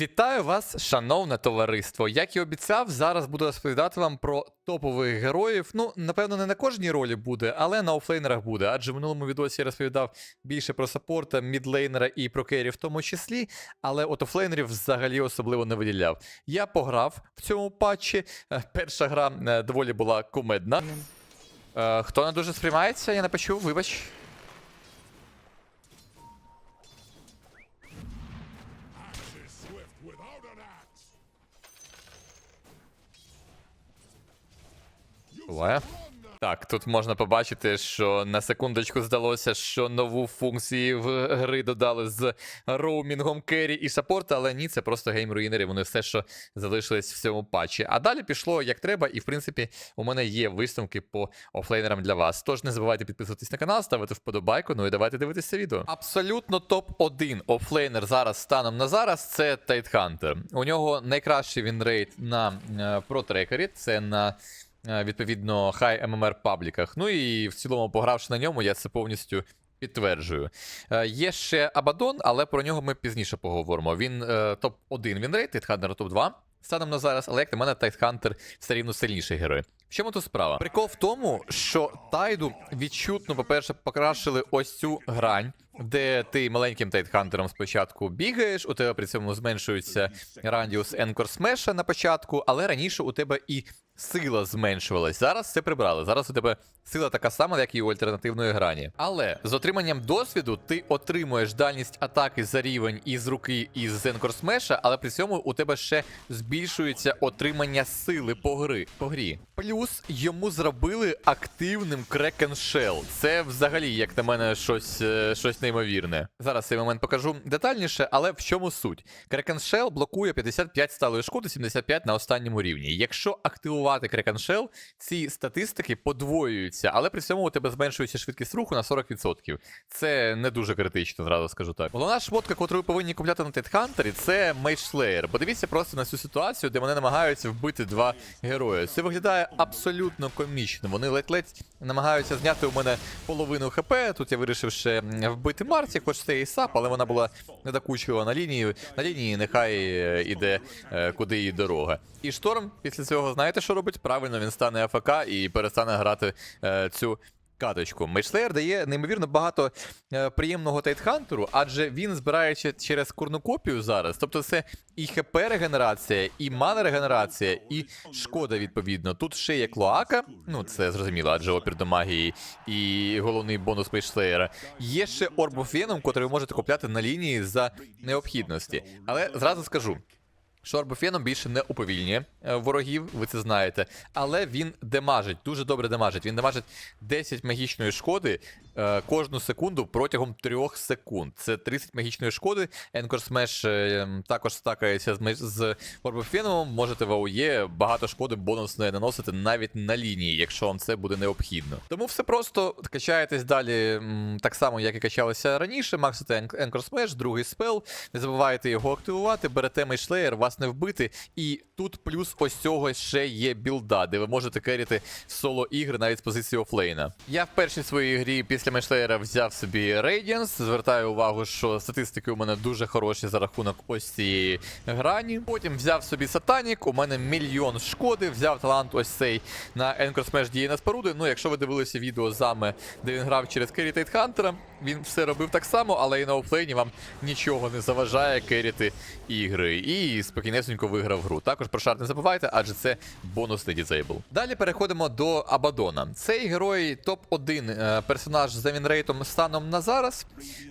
Вітаю вас, шановне товариство. Як і обіцяв, зараз буду розповідати вам про топових героїв. Ну, напевно, не на кожній ролі буде, але на офлейнерах буде. Адже в минулому відосі я розповідав більше про саппорта, мідлейнера і про керрі в тому числі. Але от офлейнерів взагалі особливо не виділяв. Я пограв в цьому патчі. Е, Перша гра е, доволі була кумедна. Е, Хто не дуже сприймається, я не почув, вибач. Буває. Так, тут можна побачити, що на секундочку здалося, що нову функцію в гри додали з роумінгом керрі і саппорта, але ні, це просто геймруїнери, вони все, що залишились в цьому патчі. А далі пішло як треба, і в принципі у мене є висновки по офлейнерам для вас. Тож не забувайте підписуватись на канал, ставити вподобайку, ну і давайте дивитися відео. Абсолютно топ-1 офлейнер зараз станом на зараз це Тайтхантер. У нього найкращий вінрейт на е, протрекері, це на відповідно хай MMR пабліках. Ну і в цілому, погравши на ньому, я це повністю підтверджую. Е, Є ще Абадон, але про нього ми пізніше поговоримо. Він е, топ-1 вінрейт, Тайтхантер топ-2. Станом на зараз, але як на мене, Тайтхантер все рівно сильніший герой. В чому тут справа? Прикол в тому, що Тайду відчутно, по-перше, покращили ось цю грань, де ти маленьким Тайтхантером спочатку бігаєш, у тебе при цьому зменшується радіус Енкор Смеша на початку, але раніше у тебе і сила зменшувалась. Зараз це прибрали. Зараз у тебе сила така сама, як і у альтернативної грані. Але з отриманням досвіду ти отримуєш дальність атаки за рівень із руки із Енкор Смеша, але при цьому у тебе ще збільшується отримання сили по гри по грі. Плюс йому зробили активним Kraken Shell. Це взагалі, як на мене, щось, е, щось неймовірне. Зараз цей момент покажу детальніше, але в чому суть? Kraken Shell блокує 55 сталої шкоди, 75 на останньому рівні. Якщо активувати Kraken Shell, ці статистики подвоюються, але при цьому у тебе зменшується швидкість руху на 40%. Це не дуже критично, зразу скажу так. Головна шмотка, яку ви повинні купляти на Тайтхантері, це Mage Slayer. Подивіться просто на цю ситуацію, де мене намагаються вбити два герої. Це виглядає абсолютно комічно. Вони ледь-ледь намагаються зняти у мене половину хп. Тут я вирішив ще вбити Марті, хоч це і сап, але вона була недокучила на лінії. На лінії нехай е, іде е, куди її дорога. І шторм після цього знаєте, що робить? Правильно, він стане АФК і перестане грати е, цю. Каточку. Мейшлеєр дає неймовірно багато е, приємного Тайтхантеру, адже він збирається через корнукопію зараз. Тобто це і ХП регенерація, і мана регенерація, і шкода відповідно. Тут ще є клоака, ну це зрозуміло, адже опір до магії і головний бонус Мейшлеєра. Є ще Орбофеном, котрий ви можете купляти на лінії за необхідності. Але зразу скажу. Що Арбофеном більше не уповільнює е, ворогів, ви це знаєте. Але він демажить, дуже добре демажить. Він демажить 10 магічної шкоди е, кожну секунду протягом 3 секунд. Це 30 магічної шкоди. Енкор Смеш е, також стакається з, з Орбофеном. Можете в АОЄ багато шкоди бонусної наносити навіть на лінії, якщо вам це буде необхідно. Тому все просто качаєтесь далі м, так само, як і качалися раніше. Максите Енкор Смеш, другий спел. Не забувайте його активувати, берете мейшлеєр, вас не вбити. І тут плюс ось цього ще є білда, де ви можете керіти соло ігри навіть з позиції офлейна. Я в першій своїй грі після мейшлеєра взяв собі Radiance. Звертаю увагу, що статистики у мене дуже хороші за рахунок ось цієї грані. Потім взяв собі Сатанік, у мене мільйон шкоди, взяв талант ось цей на Anchor Smash діє на споруди. Ну, якщо ви дивилися відео зами, де він грав через Керрі Тайтхантера, він все робив так само, але і на офлейні вам нічого не заважає керріти ігри. І спокійнесенько виграв гру. Також про шарт не забувайте, адже це бонусний дізейбл. Далі переходимо до Абадона. Цей герой топ-1 е, персонаж за вінрейтом станом на зараз.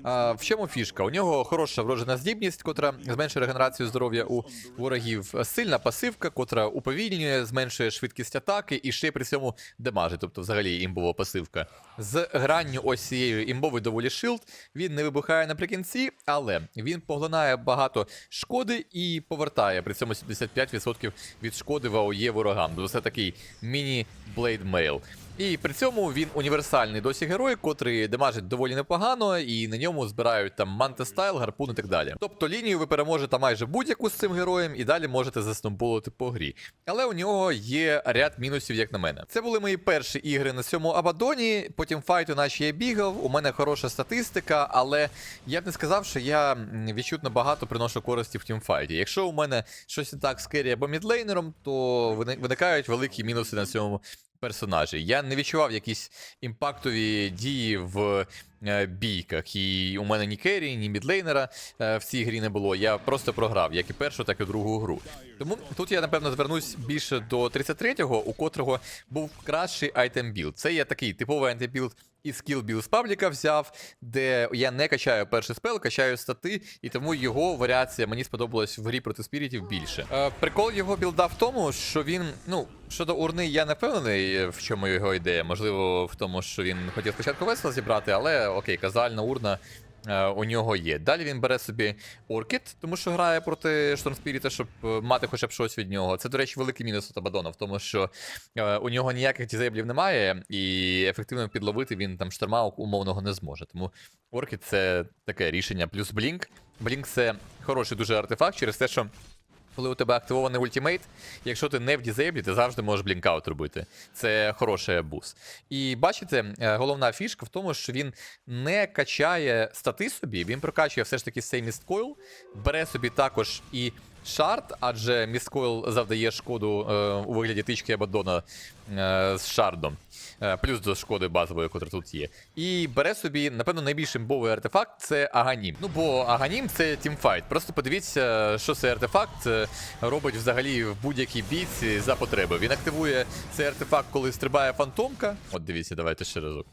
Е, В чому фішка? У нього хороша вроджена здібність, котра зменшує регенерацію здоров'я у ворогів. Сильна пасивка, котра уповільнює, зменшує швидкість атаки і ще при цьому демажить, тобто взагалі імбова пасивка. З гранню ось цією імбовий доволі шилд. Він не вибухає наприкінці, але він поглинає багато шкоди і повертає при цьому 75% від шкоди в АОЄ ворогам. Тобто це такий міні-блейд мейл. І при цьому він універсальний досі герой, котрий демажить доволі непогано, і на ньому збирають там мантестайл, гарпун і так далі. Тобто лінію ви переможете майже будь-яку з цим героєм, і далі можете засномболити по грі. Але у нього є ряд мінусів, як на мене. Це були мої перші ігри на цьому Абадоні. Потім файту, наче я бігав. У мене хороша статистика, але я б не сказав, що я відчутно багато приношу користі в тімфайті. Якщо у мене щось не так з керрі або мідлейнером, то вини- виникають великі мінуси на цьому персонажі. Я не відчував якісь імпактові дії в е, бійках. І у мене ні керрі, ні мідлейнера е, в цій грі не було. Я просто програв, як і першу, так і другу гру. Тому тут я напевно звернусь більше до 33-го, у котрого був кращий айтем білд. Це є такий типовий антибілд і скіл білд з пабліка взяв, де я не качаю перший спел, качаю стати, і тому його варіація мені сподобалась в грі проти спірітів більше. Е, прикол його білда в тому, що він, ну, щодо урни, я не впевнений, в чому його ідея. Можливо, в тому, що він хотів спочатку весело зібрати, але окей, казальна урна. Е, У нього є. Далі він бере собі Оркід, тому що грає проти Штормспіріта, щоб мати хоча б щось від нього. Це, до речі, великий мінус у Табадона, в тому, що е, у нього ніяких дізейблів немає, і ефективно підловити він там шторма умовного не зможе. Тому Оркіт це таке рішення. Плюс Блінк. Блінк це хороший дуже артефакт через те, що. Коли у тебе активований ультимейт, якщо ти не в дізейблі, ти завжди можеш блінкаут робити. Це хороший бус. І бачите, е, головна фішка в тому, що він не качає стати собі, він прокачує все ж таки цей місткойл, бере собі також і шард, адже місткойл завдає шкоду е, у вигляді тички Абадона е, з шардом. Е, плюс до шкоди базової, котра тут є. І бере собі, напевно, найбільш імбовий артефакт це Аганім. Ну бо Аганім це тімфайт. Просто подивіться, що цей артефакт е, робить взагалі в будь-якій бійці за потреби. Він активує цей артефакт, коли стрибає фантомка. От дивіться, давайте ще разок.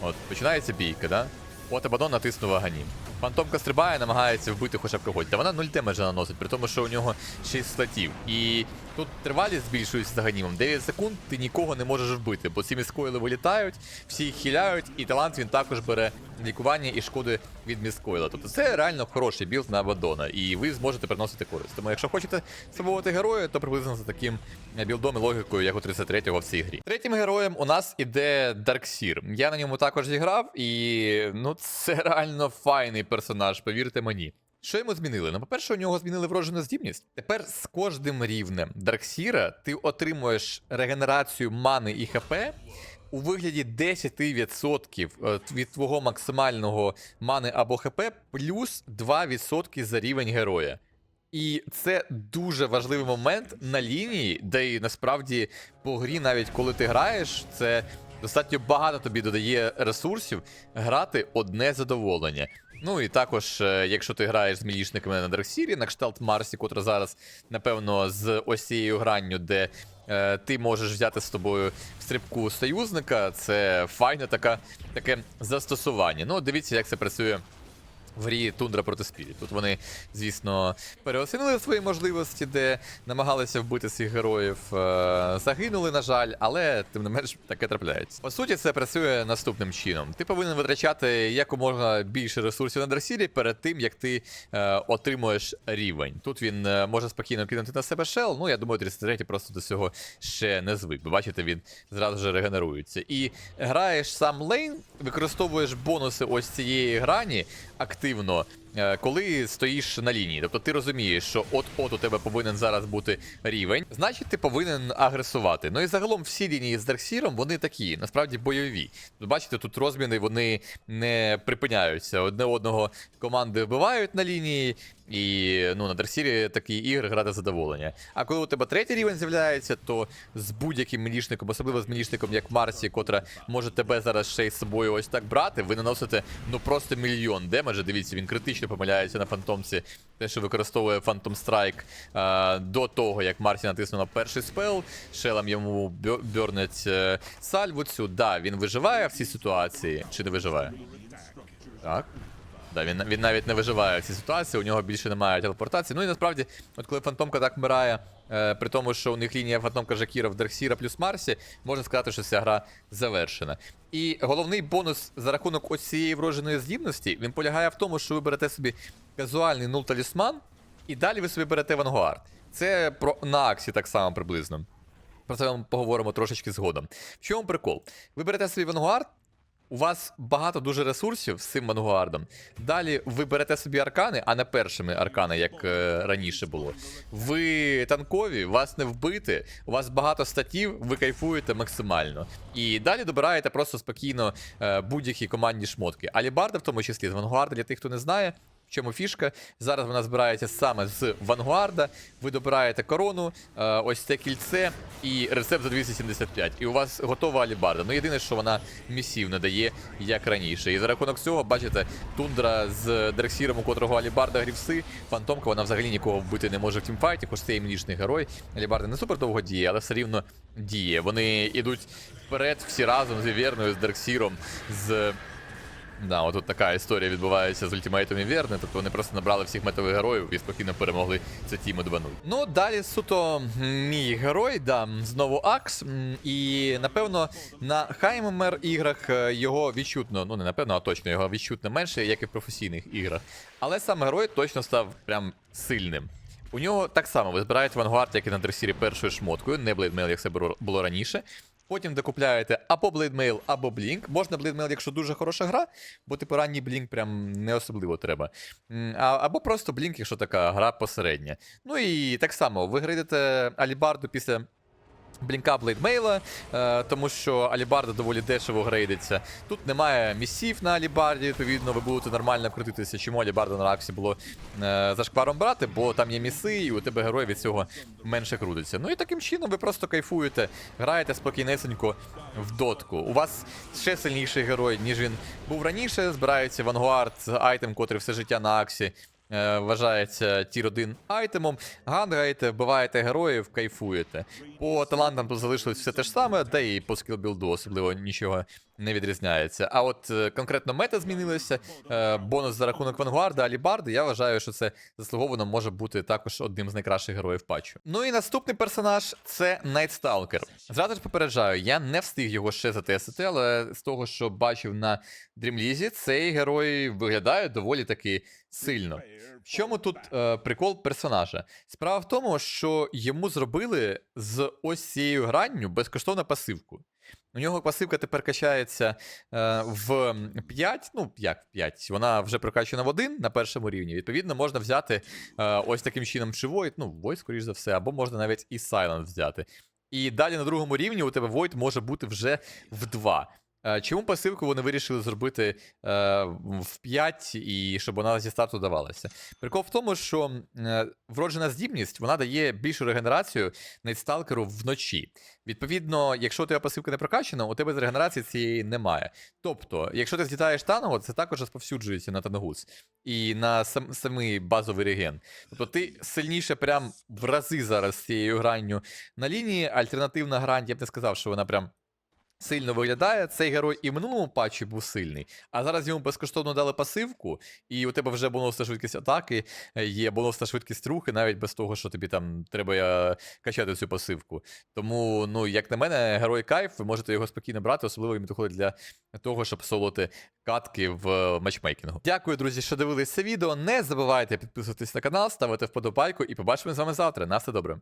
От, починається бійка, да? От Абадон натиснув Аганім. Фантомка стрибає, намагається вбити хоча б когось. Та вона 0 демеджа наносить, при тому, що у нього 6 статів. І тут тривалість збільшується з Аганімом. 9 секунд ти нікого не можеш вбити, бо ці міскойли вилітають, всі їх хіляють, і талант він також бере лікування і шкоди від міскойла. Тобто це реально хороший білд на Абадона, і ви зможете приносити користь. Тому якщо хочете спробувати героя, то приблизно за таким білдом і логікою, як у 33-го в цій грі. Третім героєм у нас іде Дарксір. Я на ньому також зіграв, і ну це реально файний персонаж, повірте мені. Що йому змінили? Ну, по-перше, у нього змінили вроджену здібність. Тепер з кожним рівнем Дарксіра ти отримуєш регенерацію мани і ХП у вигляді 10% е, від твого максимального мани або ХП плюс 2% за рівень героя. І це дуже важливий момент на лінії, де і насправді по грі, навіть коли ти граєш, це достатньо багато тобі додає ресурсів грати одне задоволення. Ну і також, е, якщо ти граєш з мілішниками на Дарксірі, на кшталт Марсі, котра зараз, напевно, з ось цією гранню, де е, ти можеш взяти з тобою в стрибку союзника, це файне таке застосування. Ну, дивіться, як це працює в грі Тундра проти Спіріт. Тут вони, звісно, переоцінили свої можливості, де намагалися вбити цих героїв. е, Загинули, на жаль, але тим не менш таке трапляється. По суті, це працює наступним чином. Ти повинен витрачати якомога більше ресурсів на дресілі перед тим, як ти е, отримуєш рівень. Тут він е, може спокійно кинути на себе шел. Ну, я думаю, 33 просто до цього ще не звик. Бачите, він зразу ж регенерується. І граєш сам лейн, використовуєш бонуси ось цієї грані е, коли стоїш на лінії. Тобто ти розумієш, що от-от у тебе повинен зараз бути рівень, значить ти повинен агресувати. Ну і загалом всі лінії з Дарксіром, вони такі, насправді бойові. Бачите, тут розміни вони не припиняються. Одне одного команди вбивають на лінії. І ну, на Дарсірі такі ігри грати задоволення. А коли у тебе третій рівень з'являється, то з будь-яким мілішником, особливо з мілішником, як Марсі, котра може тебе зараз ще й з собою ось так брати, ви наносите ну просто мільйон демеджа. Дивіться, він критично помиляється на фантомці, те, що використовує Phantom Strike а, до того, як Марсі натиснув на перший спел, шелем йому бьо- е, сальву цю. Да, він виживає в цій ситуації, чи не виживає? Так. Да, він, він навіть не виживає в цій ситуації, у нього більше немає телепортації. Ну і насправді, от коли фантомка так вмирає, е, при тому, що у них лінія фантомка Жакіра в Дарксіра плюс Марсі, можна сказати, що ця гра завершена. І головний бонус за рахунок ось цієї вродженої здібності, він полягає в тому, що ви берете собі казуальний нул талісман, і далі ви собі берете Вангуард. Це про на Аксі так само приблизно. Про це ми поговоримо трошечки згодом. В чому прикол? Ви берете свій Вангуард, у вас багато дуже ресурсів з цим Вангуардом. Далі ви берете собі аркани, а не першими аркани, як е, раніше було. Ви танкові, вас не вбити, у вас багато статів, ви кайфуєте максимально. І далі добираєте просто спокійно е, будь-які командні шмотки. Алібарда, в тому числі з Вангуарда, для тих, хто не знає. Чому фішка? Зараз вона збирається саме з Вангуарда. Ви добираєте корону, е, ось це кільце і рецепт за 275. І у вас готова алібарда. Ну єдине, що вона місів не дає, як раніше. І за рахунок цього, бачите, тундра з Дрексіром, у котрого алібарда грівси, фантомка, вона взагалі нікого вбити не може в тімфайті, хоч це імнічний герой. Алібарда не супер довго діє, але все рівно діє. Вони йдуть вперед всі разом з Віверною, з Дрексіром, з. Да, отут така історія відбувається з ультимейтом і Вірни, тобто вони просто набрали всіх метових героїв і спокійно перемогли це тіму 2-0. Ну, далі суто мій герой, да, знову Акс. І напевно на Хаймер іграх е, його відчутно, ну не напевно, а точно його відчутно менше, як і в професійних іграх. Але сам герой точно став прям сильним. У нього так само ви збираєте Вангуард, як і на дресірі першою шмоткою, не Блейдмейл, як це було раніше. Потім докупляєте або Blade або Blink. Можна Blade якщо дуже хороша гра, бо типу ранній Blink прям не особливо треба. А, або просто Blink, якщо така гра посередня. Ну і так само, ви грейдите Алібарду після. Блінка Блейдмейла, е, тому що Алібарда доволі дешево грейдиться. Тут немає місів на Алібарді, відповідно, ви будете нормально крутитися. Чому Алібарда на Раксі було е, за шкваром брати, бо там є міси, і у тебе герой від цього менше крутиться. Ну і таким чином ви просто кайфуєте, граєте спокійнесенько в дотку. У вас ще сильніший герой, ніж він був раніше. Збирається Вангуард, айтем, котрий все життя на Аксі. Е, Вважається тір 1 айтемом. Гангаєте, вбиваєте героїв, кайфуєте. По талантам залишилось все те ж саме, де і по скілбілду особливо нічого не відрізняється. А от е, конкретно мета змінилася. Е, бонус за рахунок Вангуарда, Алібарди. Я вважаю, що це заслуговано може бути також одним з найкращих героїв патчу. Ну і наступний персонаж це Найтсталкер. Зразу ж попереджаю, я не встиг його ще затестити, але з того, що бачив на Дрімлізі, цей герой виглядає доволі таки сильно. В чому тут е, прикол персонажа? Справа в тому, що йому зробили з ось цією гранню безкоштовну пасивку. У нього пасивка тепер качається е, в 5, ну як в 5, вона вже прокачана в 1 на першому рівні. Відповідно, можна взяти е, ось таким чином чи Void, ну, Void, скоріш за все, або можна навіть і Silent взяти. І далі на другому рівні у тебе Void може бути вже в 2. Е, Чому пасивку вони вирішили зробити е, в 5 і щоб вона зі старту давалася? Прикол в тому, що е, вроджена здібність вона дає більшу регенерацію найтсталкеру вночі. Відповідно, якщо у тебе пасивка не прокачана, у тебе з регенерації цієї немає. Тобто, якщо ти злітаєш таново, це також розповсюджується на Тангус і на сам, самий базовий реген. Тобто ти сильніше прям в рази зараз з цією гранню на лінії. Альтернативна грань, я б не сказав, що вона прям сильно виглядає. Цей герой і в минулому патчі був сильний, а зараз йому безкоштовно дали пасивку, і у тебе вже бонусна швидкість атаки, е, є бонусна швидкість рухи, навіть без того, що тобі там треба е, качати цю пасивку. Тому, ну, як на мене, герой кайф, ви можете його спокійно брати, особливо він підходить для того, щоб солоти катки в матчмейкінгу. Дякую, друзі, що дивились це відео. Не забувайте підписуватись на канал, ставити вподобайку і побачимо з вами завтра. На все добре.